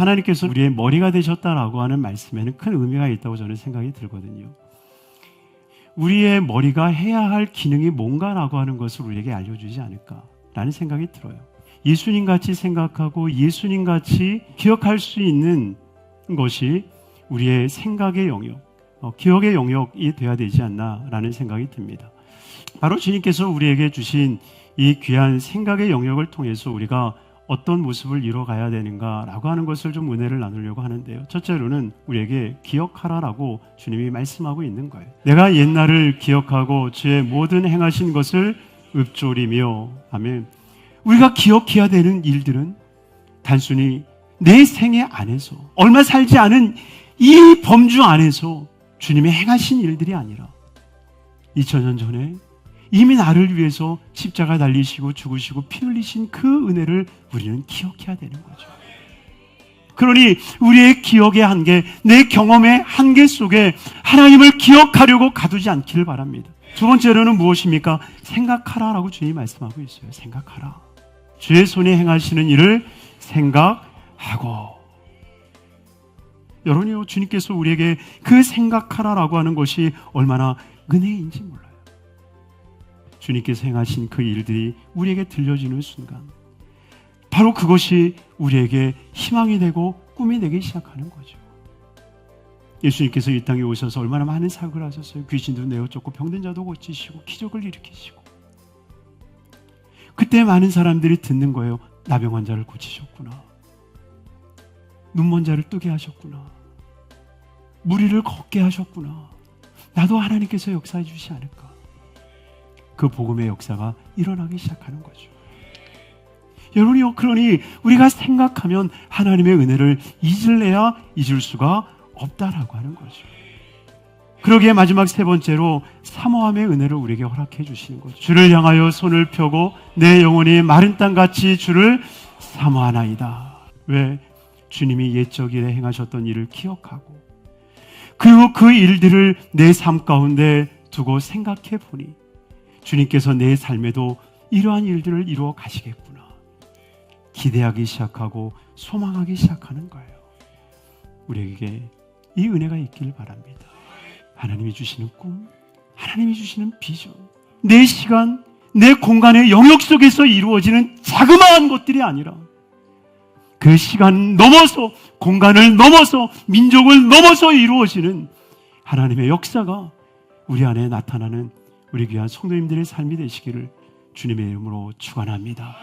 하나님께서 우리의 머리가 되셨다라고 하는 말씀에는 큰 의미가 있다고 저는 생각이 들거든요. 우리의 머리가 해야 할 기능이 뭔가라고 하는 것을 우리에게 알려주지 않을까라는 생각이 들어요. 예수님 같이 생각하고 예수님 같이 기억할 수 있는 것이 우리의 생각의 영역, 어, 기억의 영역이 되어야 되지 않나라는 생각이 듭니다. 바로 주님께서 우리에게 주신 이 귀한 생각의 영역을 통해서 우리가 어떤 모습을 이뤄가야 되는가라고 하는 것을 좀 은혜를 나누려고 하는데요. 첫째로는 우리에게 기억하라라고 주님이 말씀하고 있는 거예요. 내가 옛날을 기억하고 주의 모든 행하신 것을 읊조리며 아멘. 우리가 기억해야 되는 일들은 단순히 내 생애 안에서 얼마 살지 않은 이 범주 안에서 주님의 행하신 일들이 아니라 2000년 전에 이미 나를 위해서 십자가 달리시고 죽으시고 피 흘리신 그 은혜를 우리는 기억해야 되는 거죠. 그러니 우리의 기억의 한계, 내 경험의 한계 속에 하나님을 기억하려고 가두지 않기를 바랍니다. 두 번째로는 무엇입니까? 생각하라라고 주님이 말씀하고 있어요. 생각하라. 주의 손에 행하시는 일을 생각하고. 여러분이요, 주님께서 우리에게 그 생각하라라고 하는 것이 얼마나 은혜인지 몰라요. 주님께서 행하신 그 일들이 우리에게 들려지는 순간, 바로 그것이 우리에게 희망이 되고 꿈이 되기 시작하는 거죠. 예수님께서 이 땅에 오셔서 얼마나 많은 사역을 하셨어요. 귀신도 내어 쫓고 병든 자도 고치시고 기적을 일으키시고. 그때 많은 사람들이 듣는 거예요. 나병 환자를 고치셨구나. 눈먼 자를 뜨게 하셨구나. 무리를 걷게 하셨구나. 나도 하나님께서 역사해 주시지 않을까. 그 복음의 역사가 일어나기 시작하는 거죠. 여러분이요, 그러니 우리가 생각하면 하나님의 은혜를 잊을래야 잊을 수가 없다라고 하는 거죠. 그러기에 마지막 세 번째로 사모함의 은혜를 우리에게 허락해 주시는 거죠. 주를 향하여 손을 펴고 내 영혼이 마른 땅같이 주를 사모하나이다. 왜? 주님이 옛적 일에 행하셨던 일을 기억하고 그리고 그 일들을 내 삶 가운데 두고 생각해 보니 주님께서 내 삶에도 이러한 일들을 이루어 가시겠구나. 기대하기 시작하고 소망하기 시작하는 거예요. 우리에게 이 은혜가 있기를 바랍니다. 하나님이 주시는 꿈, 하나님이 주시는 비전, 내 시간, 내 공간의 영역 속에서 이루어지는 자그마한 것들이 아니라 그 시간 넘어서 공간을 넘어서 민족을 넘어서 이루어지는 하나님의 역사가 우리 안에 나타나는 우리 귀한 성도님들의 삶이 되시기를 주님의 이름으로 축원합니다.